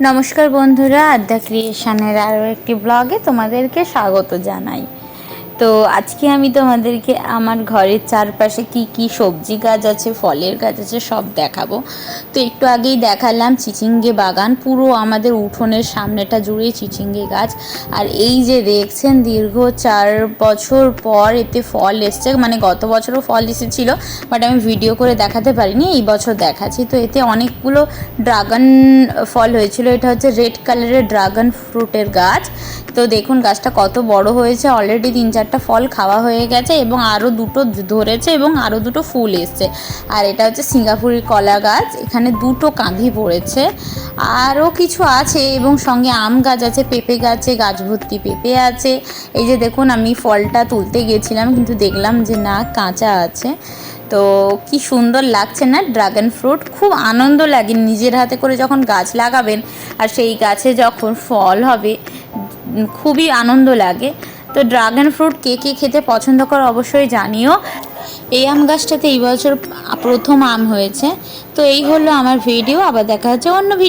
নমস্কার বন্ধুরা আদ্যা ক্রিয়েশনের আরও একটি ব্লগে তোমাদেরকে স্বাগত জানাই। তো আজকে আমি তোমাদেরকে আমার ঘরের চারপাশে কি কি সবজি গাছ আছে, ফলের গাছ আছে সব দেখাবো। তো একটু আগেই দেখালাম চিচিঙ্গে বাগান, পুরো আমাদের উঠোনের সামনেটা জুড়ে চিচিঙ্গে গাছ। আর এই যে দেখছেন, দীর্ঘ চার বছর পর এতে ফল এসছে মানে গত বছরও ফল এসেছিল, বাট আমি ভিডিও করে দেখাতে পারিনি, এই বছর দেখাচ্ছি। তো এতে অনেকগুলো ড্রাগন ফল হয়েছিল, এটা হচ্ছে রেড কালারের ড্রাগন ফ্রুটের গাছ। তো দেখুন গাছটা কত বড় হয়েছে। অলরেডি তিন চারটা ফল খাওয়া হয়ে গেছে এবং আরও দুটো ধরেছে এবং আরও দুটো ফুল এসছে। আর এটা হচ্ছে সিঙ্গাপুরি কলা গাছ, এখানে দুটো কাঁধি পড়েছে। আরও কিছু আছে এবং সঙ্গে আম গাছ আছে, পেঁপে গাছে, গাছ ভর্তি পেঁপে আছে। এই যে দেখুন আমি ফলটা তুলতে গেছিলাম কিন্তু দেখলাম যে না, কাঁচা আছে। তো কি সুন্দর লাগছে না, ড্রাগন ফ্রুট। খুব আনন্দ লাগে নিজের হাতে করে যখন গাছ লাগাবেন, আর সেই গাছে যখন ফল হবে খুবই আনন্দ লাগে। তো ড্রাগন ফ্রুট কে কে খেতে পছন্দ করে অবশ্যই জানিও। এই আম গাছটাতে এই বছর প্রথম আম হয়েছে। তো এই হলো আমার ভিডিও, আবার দেখা হচ্ছে অন্য ভিডিও